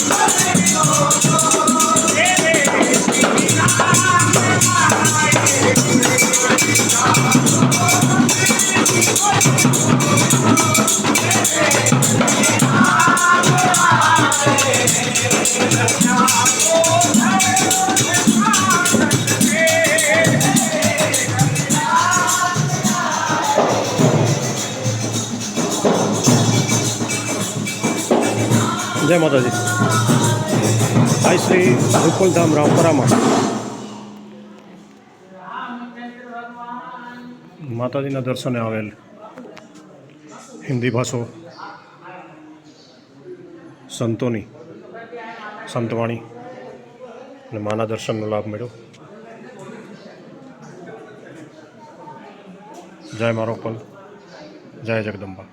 Hey, hey. જય માતાજી. ભાઈ શ્રી રૂપલધામ રામપરામાં માતાજીના દર્શને આવેલ હિન્દી ભાષો સંતોની, સંતવાણી અને માના દર્શનનો લાભ મળ્યો. જય મારો પલ જય જગદંબા.